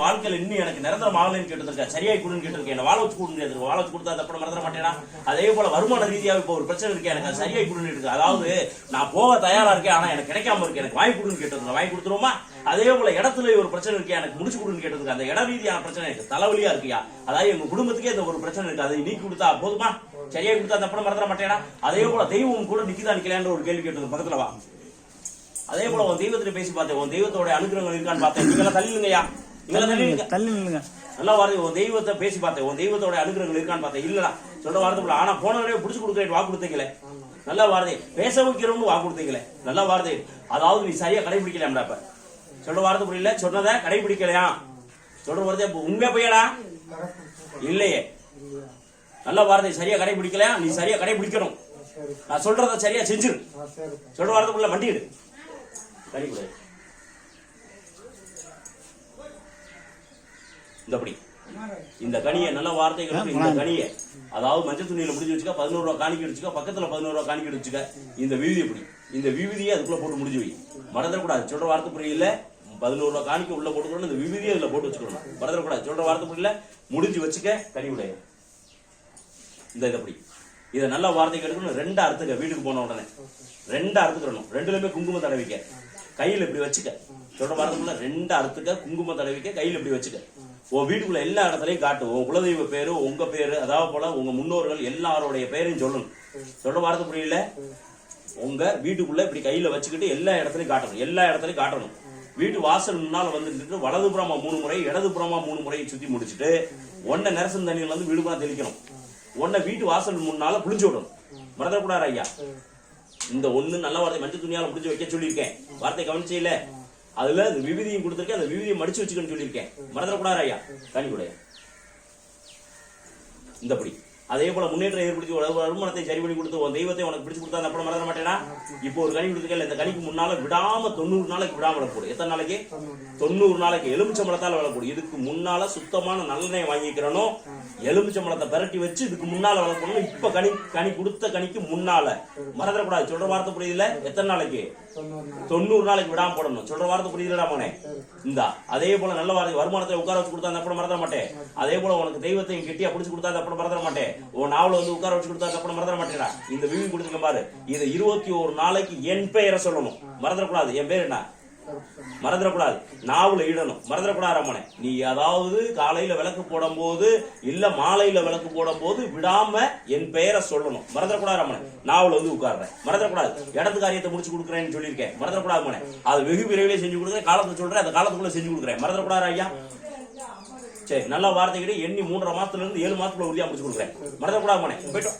வாழ்க்கையில் இன்னும் எனக்கு நிரந்தரம் ஆகலைன்னு கேட்டிருக்க. சரியாய் கொடுன்னு கேட்டிருக்கேன் என்ன வாழ வச்சு கொடுன்னு வாழ வச்சு கொடுத்தா தப்பட மறந்துட மாட்டேனா? அதே போல வருமான ரீதியாக இப்போ ஒரு பிரச்சனை இருக்கு. எனக்கு சரியாய் கொடுன்னு இருக்கு அதாவது நான் போக தயாரா இருக்கேன் ஆனா எனக்கு கிடைக்காம இருக்கு. எனக்கு வாங்கி கொடுன்னு கேட்டிருக்கேன் வாங்கி கொடுத்துருமா அதே போல இடத்துல ஒரு பிரச்சனை இருக்கு. எனக்கு முடிச்சு கொடுன்னு கேட்டிருக்கு. அந்த இட ரீதியான பிரச்சனை எனக்கு தலைவலியா இருக்கியா? அதாவது எங்க குடும்பத்துக்கே இந்த ஒரு பிரச்சனை இருக்கு. அதை நீக்கி கொடுத்தா போதுமா? சரியா கொடுத்தா அந்த மறந்துட மாட்டேனா? அதே போல தெய்வம் கூட நிக்கிதா நிக்கலான்ற ஒரு கேள்வி கேட்டது பக்கத்துல வா. அதே போல உன் தெய்வத்திட்ட பேசி பார்த்தேன். உன் தெய்வத்தோட அனுகிரகங்கள் இருக்கான்னு பார்த்தேன். நீங்க தள்ளிங்கய்யா தள்ளி நில்லுங்க நல்லா வார்த்தை உன் தெய்வத்தை பேசி பார்த்தேன். உன் தெய்வத்தோட அனுகிரகங்கள் இருக்கான்னு பார்த்தேன். இல்லடா சொல்ற வார்த்தை ஆனா போன தடவை பிடிச்சு கொடுக்குறேன் வாக்கு கொடுத்தீங்களே. நல்ல வார்த்தை பேச வைக்கிறோம்னு வாக்கு கொடுத்தீங்களே. நல்ல வார்த்தை அதாவது நீ சரியா கடைபிடிக்கலாம்டா இப்ப. சொல்ற வார்த்தை புரியல? சொன்னதை கடைபிடிக்கலையா? சொல்ற வார்த்தை இப்ப உண்மை பையடா இல்லையே. நல்ல வார்த்தை சரியா கடைபிடிக்கலையா? நீ சரியா கடைபிடிக்கணும். நான் சொல்றத சரியா செஞ்சிரு. சொல்ற வார்த்தைக்குள்ள வண்டி எடு கறி இந்தபடி இந்த கனியை நல்ல வார்த்தைகள் இந்த கனியை. அதாவது மஞ்சள் துணியில முடிஞ்சு வச்சுக்க பதினோரு ரூபா காணிக்கை வச்சுக்க பக்கத்துல பதினோரு ரூபா காணிக்கை வச்சுக்க இந்த விவிதி எப்படி? இந்த விவிதியை அதுக்குள்ள போட்டு முடிஞ்சு வை. மறந்துடக்கூடாது. சொல்ற வார்த்தை புரியல. பதினோரு ரூபா காணிக்கை உள்ள போட்டுக்கணும். இந்த விவிதியை அதுல போட்டு வச்சுக்கணும். மறந்துடக்கூடாது. சொல்ற வார்த்தை புரியல. முடிஞ்சு வச்சுக்க கனி உடைய. இந்த இதை எப்படி இதை நல்ல வார்த்தை எடுக்கணும் ரெண்டு அறுத்துக்க. வீட்டுக்கு போன உடனே. ரெண்டு அறுத்துக்கணும் ரெண்டுலயுமே குங்குமம் தடவிக்க. கையில இப்படி வச்சுக்க. சொல்ற வார்த்தைக்குள்ள ரெண்டு அறுத்துக்க குங்குமம் தடவிக்க கையில இப்படி வச்சுக்க. உன் வீட்டுக்குள்ள எல்லா இடத்துலையும் காட்டு. உன் குலதெய்வ பேரு உங்க பேரு அதாவது போல உங்க முன்னோர்கள் எல்லாருடைய பேரையும் சொல்லணும் சொல்ல வார்த்தை புரியல? உங்க வீட்டுக்குள்ள இப்படி கையில வச்சுக்கிட்டு எல்லா இடத்துலையும் காட்டணும். எல்லா இடத்துலையும் காட்டணும். வீட்டு வாசல் முன்னால வந்து வலது புறமா மூணு முறை இடது புறமா மூணு முறை சுத்தி முடிச்சுட்டு ஒன்ன நெரசன் தண்ணியில வந்து வீடு கூட தெளிக்கணும். ஒன்ன வீட்டு வாசல் முன்னால புளிஞ்சு விடணும். மறந்துடக்கூடாது ஐயா. இந்த ஒண்ணு நல்ல வார்த்தை மஞ்சள் துணியால முடிஞ்சு வைக்க சொல்லியிருக்கேன். வார்த்தை கவனிச்சையில அதுல அந்த விபதியும் கொடுத்திருக்கேன் அந்த விபதியை மடிச்சு வச்சுக்கன்னு சொல்லியிருக்கேன். மறந்துடக்கூடாது ஐயா. தண்ணி கூட இந்தபடி அதே போல முன்னேற்றம் ஏற்படுத்தி ஒரு வருமானத்தை சரி பண்ணி கொடுத்து உன் தெய்வத்தை உனக்கு பிடிச்சு கொடுத்தா அந்த அப்புறம் மறந்துட மாட்டேனா? இப்போ ஒரு கனி கொடுத்துருக்கல இந்த கனிக்கு முன்னால விடாம தொண்ணூறு நாளைக்கு விடாம விடக்கூடும் எத்தனை நாளைக்கு? தொண்ணூறு நாளைக்கு எலுமிச்சம்பழத்தால விடக்கூடும் இதுக்கு முன்னால சுத்தமான நல்லெண்ணெய் வாங்கிக்கிறனும் எலுமிச்சம்பளத்தை பரட்டி வச்சு இதுக்கு முன்னால வளர்க்கணும் இப்ப கனி கனி கொடுத்த கனிக்கு முன்னால. மறந்துடக்கூடாது. சொல்ற வார்த்தை புரியுதுல எத்தனை நாளைக்கு? தொண்ணூறு நாளைக்கு விடாம போடணும். சொல்ற வார்த்தை புரியுதுடா மகனே. இந்தா அதே போல நல்ல வார்த்தை வருமானத்தை உட்கார வச்சு கொடுத்தா அந்த அப்புறம் மறந்துட மாட்டேன். அதே போல உனக்கு தெய்வத்தையும் கெட்டியா பிடிச்சு கொடுத்தா அந்த அப்புறம் மறந்துட மாட்டேன். உன் நாவல வந்து உட்கார வச்சு கொடுத்தா அந்த அப்புறம் மறந்துட மாட்டேடா. இந்த விவி கொடுத்துருக்க பாரு. இதை இருபத்தி ஒரு நாளைக்கு என் பெயரை சொல்லணும். மறந்துடக்கூடாது. என் பேர் என்ன? மறந்துடக்கூடாது. நாவல இடணும். மறந்துடக்கூடாது ரமணே நீ அதாவது காலையில விளக்கு போடும் போது இல்ல மாலையில விளக்கு போடும் போது விடாம என் பெயரை சொல்லணும். மறந்துடக்கூடாது ரமணே நாவல வந்து உட்கார்றேன். மறந்துடக்கூடாது. இடத்து காரியத்தை முடிச்சு கொடுக்குறேன்னு சொல்லியிருக்கேன். மறந்துடக்கூடாது மனே அது வெகு விரைவிலே செஞ்சு கொடுக்குறேன். காலத்தை சொல்றேன். அந்த காலத்துக்குள்ள செஞ்சு கொடுக்குறேன். மறந்துடக்கூடாது ஐயா. சரி நல்ல வார்த்தைகிட்ட எண்ணி மூன்றரை மாசத்துல இருந்து ஏழு மாசத்துக்குள்ள உறுதியா முடிச்சு கொடுக்குறேன். மறந்துடக்கூடாது போனேன் போயிட்டோம்